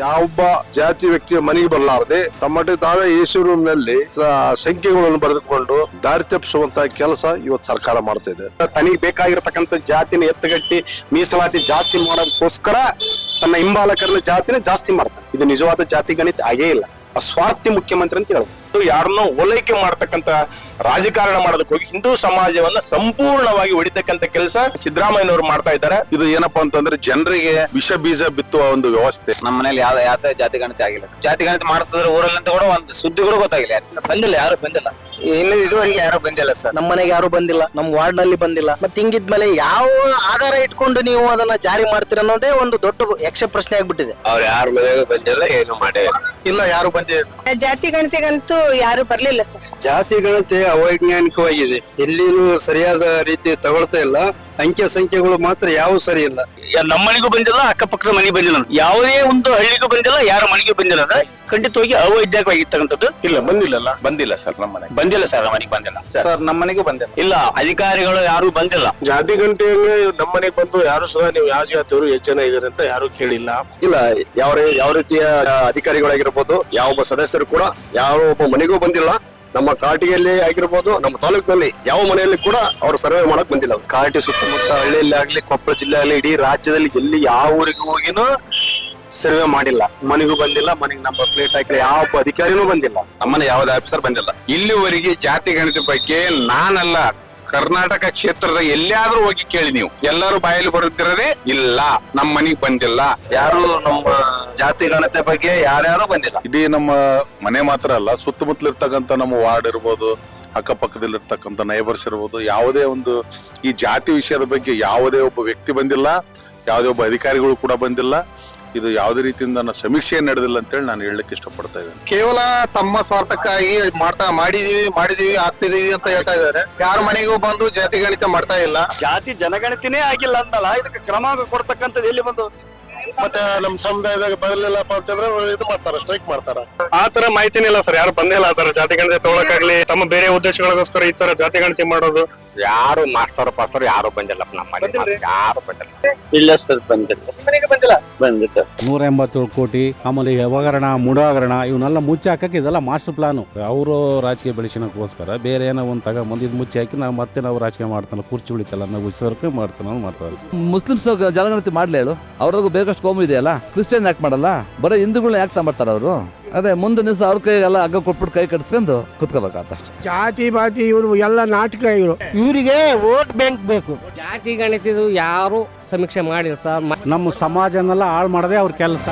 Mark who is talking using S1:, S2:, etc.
S1: ಯಾವೊಬ್ಬ ಜಾತಿ ವ್ಯಕ್ತಿಯ ಮನೆಗೆ ಬರಲಾರದೆ ತಮ್ಮಟೆ ತಾವೇ ಎಸಿ ರೂಮ್ನಲ್ಲಿ ಸಂಖ್ಯೆಗಳನ್ನು ಬರೆದುಕೊಂಡು ದಾರಿ ತಪ್ಪಿಸುವಂತ ಕೆಲಸ ಇವತ್ತು ಸರ್ಕಾರ ಮಾಡ್ತಾ ಇದೆ.
S2: ತನಗೆ ಬೇಕಾಗಿರತಕ್ಕಂತ ಜಾತಿನ ಎತ್ತಗಟ್ಟಿ ಮೀಸಲಾತಿ ಜಾಸ್ತಿ ಮಾಡೋದಕ್ಕೋಸ್ಕರ ತನ್ನ ಹಿಂಬಾಲಕರನ್ನ ಜಾತಿನ ಜಾಸ್ತಿ ಮಾಡ್ತಾನೆ ಇದು ನಿಜವಾದ ಜಾತಿ ಗಣಿತ ಆಗೇ ಇಲ್ಲ. ಸ್ವಾರ್ಥಿ ಮುಖ್ಯಮಂತ್ರಿ ಅಂತ ಹೇಳ್ಬೋದು. ಯಾರನ್ನೋ ಓಲೈಕೆ ಮಾಡ್ತಕ್ಕಂತ ರಾಜಕಾರಣ ಮಾಡೋದಕ್ಕೆ ಹೋಗಿ ಹಿಂದೂ ಸಮಾಜವನ್ನ ಸಂಪೂರ್ಣವಾಗಿ ಹೊಡಿತಕ್ಕಂತ ಕೆಲಸ ಸಿದ್ದರಾಮಯ್ಯನವರು ಮಾಡ್ತಾ ಇದ್ದಾರೆ.
S1: ಇದು ಏನಪ್ಪಾ ಅಂತಂದ್ರೆ ಜನರಿಗೆ ವಿಷ ಬೀಜ ಬಿತ್ತುವ ಒಂದು ವ್ಯವಸ್ಥೆ.
S3: ನಮ್ಮ ಮನೇಲಿ ಯಾವ ಯಾವ ಜಾತಿ ಗಣಿತ ಆಗಿಲ್ಲ ಸರ್. ಜಾತಿ ಗಣಿತ ಮಾಡ್ತಿದ್ರೆ ಊರಲ್ಲಿ ಅಂತ ಕೂಡ ಒಂದು ಸುದ್ದಿ ಕೂಡ ಗೊತ್ತಾಗಿಲ್ಲ ಯಾರಿಗೂ.
S4: ಬಂದಿಲ್ಲ ಯಾರು ಬಂದಿಲ್ಲ.
S3: ಇನ್ನು ಇದುವರೆಗೆ ಯಾರು ಬಂದಿಲ್ಲ ಸರ್.
S4: ನಮ್ಮ ಮನೆಗೆ ಯಾರು ಬಂದಿಲ್ಲ ನಮ್ಮ ವಾರ್ಡ್ನಲ್ಲಿ ಬಂದಿಲ್ಲ. ಮತ್ತೆ ಹಿಂಗಿದ್ಮೇಲೆ ಯಾವ ಆಧಾರ ಇಟ್ಕೊಂಡು ನೀವು ಅದನ್ನ ಜಾರಿ ಮಾಡ್ತೀರ ಅನ್ನೋದೇ ಒಂದು ದೊಡ್ಡ ಯಕ್ಷ ಪ್ರಶ್ನೆ ಆಗ್ಬಿಟ್ಟಿದೆ.
S3: ಅವ್ರು ಯಾರ ಮನೆಗೂ ಬಂದಿಲ್ಲ ಏನು ಮಾಡೇ
S1: ಇಲ್ಲ ಯಾರು ಬಂದಿಲ್ಲ
S5: ಜಾತಿ ಗಣತಿಗಂತೂ ಯಾರು ಬರ್ಲಿಲ್ಲ ಸರ್.
S6: ಜಾತಿ ಗಣತಿ ಅವೈಜ್ಞಾನಿಕವಾಗಿದೆ. ಎಲ್ಲಿನೂ ಸರಿಯಾದ ರೀತಿ ತಗೊಳ್ತಾ ಇಲ್ಲ. ಅಂಕೆ ಸಂಖ್ಯೆಗಳು ಮಾತ್ರ ಯಾವ ಸರಿ ಇಲ್ಲ.
S7: ನಮ್ಮ ಮನೆಗೂ ಬಂದಿಲ್ಲ ಅಕ್ಕಪಕ್ಕದ ಮನೆಗೆ ಬಂದಿಲ್ಲ ಯಾವುದೇ ಒಂದು ಹಳ್ಳಿಗೂ ಬಂದಿಲ್ಲ ಯಾರ ಮನೆಗೂ ಬಂದಿಲ್ಲ ಅಂದ್ರೆ ಖಂಡಿತವಾಗಿ ಅವೈಜ್ಞಾನಿಕವಾಗಿರ್ತಕ್ಕಂಥದ್ದು
S2: ಇಲ್ಲ ಬಂದಿಲ್ಲಲ್ಲ ಬಂದಿಲ್ಲ ಸರ್ ನಮ್ಮ ಮನೆಗೆ.
S7: ಬಂದಿಲ್ಲ ಸರ್ ನಮ್ಮ ಮನೆಗೆ ಬಂದಿಲ್ಲ.
S3: ಸರ್ ನಮ್ಮ ಮನೆಗೂ ಬಂದಿಲ್ಲ.
S7: ಇಲ್ಲ ಅಧಿಕಾರಿಗಳು ಯಾರು ಬಂದಿಲ್ಲ.
S1: ಜಾತಿ ಗಂಟೆಯಲ್ಲಿ ನಮ್ಮ ಮನೆಗೆ ಬಂದು ಯಾರು ಸಹ ನೀವು ಯಾವ ಜಾತಿಯವರು ಎಷ್ಟು ಜನ ಇದಾರೆ ಅಂತ ಯಾರು ಕೇಳಿಲ್ಲ.
S6: ಇಲ್ಲ ಯಾವ ಯಾವ ರೀತಿಯ ಅಧಿಕಾರಿಗಳಾಗಿರ್ಬೋದು ಯಾವ ಒಬ್ಬ ಸದಸ್ಯರು ಕೂಡ ಯಾವ ಒಬ್ಬ ಮನೆಗೂ ಬಂದಿಲ್ಲ. ನಮ್ಮ ಕಾಟಿಯಲ್ಲಿ ಆಗಿರ್ಬೋದು, ನಮ್ಮ ತಾಲೂಕಿನಲ್ಲಿ ಯಾವ ಮನೆಯಲ್ಲಿ ಕೂಡ ಅವರು ಸರ್ವೆ ಮಾಡಕ್ ಬಂದಿಲ್ಲ.
S2: ಕಾಟಿ ಸುತ್ತಮುತ್ತ ಹಳ್ಳಿಯಲ್ಲಿ ಆಗ್ಲಿ, ಕೊಪ್ಪಳ ಜಿಲ್ಲೆ ಆಗ್ಲಿ, ಇಡೀ ರಾಜ್ಯದಲ್ಲಿ ಎಲ್ಲಿ ಯಾವ ಊರಿಗೆ ಹೋಗಿನೂ ಸರ್ವೆ ಮಾಡಿಲ್ಲ. ಮನೆಗೂ ಬಂದಿಲ್ಲ, ಮನೆಗೆ ನಮ್ಮ ಪ್ಲೇಟ್ ಹಾಕಿ ಯಾವ ಅಧಿಕಾರಿನೂ ಬಂದಿಲ್ಲ.
S1: ನಮ್ಮನೆ ಯಾವ್ದು ಆಫೀಸರ್ ಬಂದಿಲ್ಲ.
S8: ಇಲ್ಲಿವರೆಗೆ ಜಾತಿ ಗಣಿತ ಬಗ್ಗೆ ನಾನಲ್ಲ. ಕರ್ನಾಟಕ ಕ್ಷೇತ್ರದ ಎಲ್ಲಿಯಾದ್ರೂ ಹೋಗಿ ಕೇಳಿ ನೀವು. ಎಲ್ಲರೂ ಬಾಯಲ್ಲಿ ಬರುತ್ತಿರದೆ ಇಲ್ಲ. ನಮ್ಮ ಮನೆಗ್ ಬಂದಿಲ್ಲ.
S2: ಯಾರು ನಮ್ಮ ಜಾತಿ ಗಣತೆ ಬಗ್ಗೆ ಯಾರ್ಯಾರು ಬಂದಿಲ್ಲ.
S1: ಇಡೀ ನಮ್ಮ ಮನೆ ಮಾತ್ರ ಅಲ್ಲ ಸುತ್ತಮುತ್ತಲಿರ್ತಕ್ಕಂಥ ನಮ್ಮ ವಾರ್ಡ್ ಇರ್ಬೋದು ಅಕ್ಕಪಕ್ಕದಲ್ಲಿರ್ತಕ್ಕಂಥ ನೈಬರ್ಸ್ ಇರ್ಬೋದು ಯಾವುದೇ ಒಂದು ಈ ಜಾತಿ ವಿಷಯದ ಬಗ್ಗೆ ಯಾವುದೇ ಒಬ್ಬ ವ್ಯಕ್ತಿ ಬಂದಿಲ್ಲ ಯಾವುದೇ ಒಬ್ಬ ಅಧಿಕಾರಿಗಳು ಕೂಡ ಬಂದಿಲ್ಲ. ಇದು ಯಾವುದೇ ರೀತಿಯಿಂದ ನನ್ನ ಸಮೀಕ್ಷೆ ನಡೆದಿಲ್ಲ ಅಂತೇಳಿ ನಾನು ಹೇಳಲಿಕ್ಕೆ ಇಷ್ಟಪಡ್ತಾ ಇದ್ದೇನೆ.
S6: ಕೇವಲ ತಮ್ಮ ಸ್ವಾರ್ಥಕ್ಕಾಗಿ ಮಾಡ್ತಾ ಮಾಡಿದೀವಿ ಮಾಡಿದೀವಿ ಆಗ್ತಿದೀವಿ ಅಂತ ಹೇಳ್ತಾ ಇದ್ದಾರೆ. ಯಾರ ಮನೆಗೂ ಬಂದು ಜಾತಿ ಗಣಿತ ಮಾಡ್ತಾ ಇಲ್ಲ.
S7: ಜಾತಿ ಜನಗಣತಿನೇ ಆಗಿಲ್ಲ ಅಂದಲ್ಲ ಇದಕ್ಕೆ ಕ್ರಮ ಕೊಡ್ತಕ್ಕಂಥದ್ದು ಎಲ್ಲಿ ಬಂದು?
S1: ಮತ್ತೆ ನಮ್ಮ ಸಮುದಾಯದಾಗ ಬರಲಿಲ್ಲಪ್ಪ ಅಂತಂದ್ರೆ ಇದು ಮಾಡ್ತಾರ ಸ್ಟ್ರೈಕ್ ಮಾಡ್ತಾರ.
S9: ಆ ತರ ಮಾಹಿತಿನೇ ಇಲ್ಲ ಸರ್. ಯಾರು ಬಂದಿಲ್ಲ ಆ ತರ ಜಾತಿ ಗಣತಿ ತಗೊಳಕಾಗ್ಲಿ ತಮ್ಮ ಬೇರೆ ಉದ್ದೇಶಗಳಿಗೋಸ್ಕರ ಈ ತರ ಜಾತಿ ಗಣತಿ ಮಾಡೋದು.
S7: ಯಾರು ಮಾಸ್ಟರ್ ಪಾಸ್ಟರ್ ಯಾರು ಬಂದಿಲ್ಲ ನಮ್ಮ ಮನೆ ಯಾರು ಬಂದಿಲ್ಲ.
S3: ಇಲ್ಲ ಸರ್ ಬಂದಿಲ್ಲ. ಬಂದಿಲ್ಲ? ಸರ್.
S10: ನೂರ ಎಂಬತ್ತೇಳು ಕೋಟಿ ಆಮೇಲೆ ಯಾವಾಗರಣ ಹಗರಣ ಮುಡಾಗರಣ ಇವನ್ನೆಲ್ಲ ಮುಚ್ಚಿ ಹಾಕಕ್ಕೆ ಇದೆಲ್ಲ ಮಾಸ್ಟರ್ ಪ್ಲಾನು ಅವರು ರಾಜಕೀಯ ಬೆಳೆಸೋಕ್ಕೋಸ್ಕರ ಬೇರೆ ಏನೋ ಒಂದು ತಗ ಇದು ಮುಚ್ಚಿ ಹಾಕಿ ನಾವು ಮತ್ತೆ ನಾವು ರಾಜಕೀಯ ಮಾಡ್ತಾನೆ ಕುರ್ಚಿ ಉಳಿತಲ್ಲ ನಾವು ಉತ್ಸವಕ್ಕೆ ಮಾಡ್ತಾನೆ ಅವ್ನು ಮಾಡ್ತಾರೆ
S11: ಮುಸ್ಲಿಮ್ಸ್ ಜನಗಣತಿ ಮಾಡ್ಲಿ ಹೇಳು? ಅವ್ರಿಗೂ ಬೇಕಷ್ಟು ಕೋಮು ಇದೆಯಲ್ಲ? ಕ್ರಿಶ್ಚಿಯನ್ ಯಾಕೆ ಮಾಡಲ್ಲ? ಬರೀ ಹಿಂದೂಗಳನ್ನ ಯಾಕೆ ತಗೊಂಬರ್ತಾರೆ ಅವರು? ಅದೇ ಮುಂದೆ ದಿವಸ ಅವ್ರ ಕೈಗೆಲ್ಲ ಹಗ್ಗ ಕೊಟ್ಬಿಟ್ಟು ಕೈ ಕಟ್ಸ್ಕೊಂಡು ಕುತ್ಕೋಬೇಕಾಗತ್ತೆ ಅಷ್ಟೇ
S9: ಜಾತಿ ಬಾತಿ ಇವರು ಎಲ್ಲ ನಾಟಕ ಇವರು.
S4: ಇವರಿಗೆ ವೋಟ್ ಬ್ಯಾಂಕ್ ಬೇಕು.
S5: ಜಾತಿ ಗಣಿತದು ಯಾರು ಸಮೀಕ್ಷೆ ಮಾಡಿಲ್ಲ ಸರ್?
S10: ನಮ್ಮ ಸಮಾಜನೆಲ್ಲ ಹಾಳು ಮಾಡದೆ ಅವ್ರ ಕೆಲಸ.